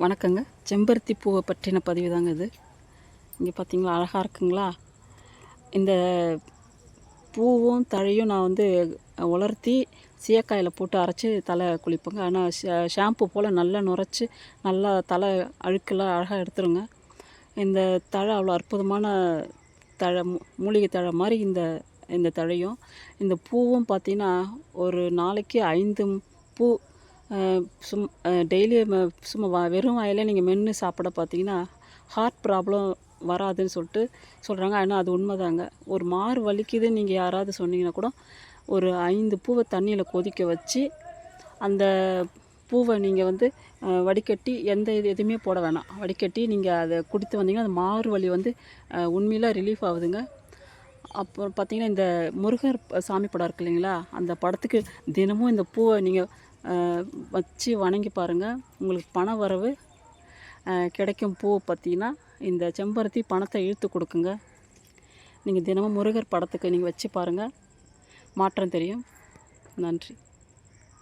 வணக்கங்க. செம்பருத்தி பூவை பற்றின பதிவு தாங்க இது. இங்கே பார்த்தீங்களா அழகாக இருக்குங்களா? இந்த பூவும் தழையும் நான் வந்து உலர்த்தி சீயக்காயில் போட்டு அரைச்சி தலை குளிப்பேங்க. ஆனால் ஷாம்பு போல் நல்லா நுரைச்சி நல்லா தலை அழுக்கெல்லாம் அழகாக எடுத்துருங்க. இந்த தழை அவ்வளோ அற்புதமான தழை மூலிகை தழை மாதிரி இந்த இந்த தழையும் இந்த பூவும் பார்த்தீங்கன்னா ஒரு நாளைக்கு ஐந்து பூ சும் டெய்லி சும்மா வா- வெறும் வாயில் நீங்கள் மென்று சாப்பிட பார்த்தீங்கன்னா ஹார்ட் ப்ராப்ளம் வராதுன்னு சொல்லிட்டு சொல்கிறாங்க ஆனால் அது உண்மைதாங்க. ஒரு மாறு வலிக்குதுன்னு நீங்கள் யாராவது சொன்னீங்கன்னா கூட ஒரு ஐந்து பூவை தண்ணியில் கொதிக்க வச்சு அந்த பூவை நீங்கள் வந்து வடிகட்டி எந்த இது எதுவுமே போட வேணாம். வடிகட்டி நீங்கள் அதை குடித்து வந்தீங்கன்னா அந்த மாறு வலி வந்து உண்மையில் ரிலீஃப் ஆகுதுங்க. அப்புறம் பார்த்தீங்கன்னா இந்த முருகர் சாமி படம் இருக்கு இல்லைங்களா? அந்த படத்துக்கு தினமும் இந்த பூவை நீங்கள் வச்சு வணங்கி பாருங்கள் உங்களுக்கு பண வரவு கிடைக்கும் பூ பார்த்தீங்கன்னா இந்த செம்பருத்தி பணத்தை இழுத்து கொடுக்குங்க. நீங்கள் தினமும் முருகர் படத்துக்கு நீங்கள் வச்சு பாருங்கள் மாற்றம் தெரியும். நன்றி.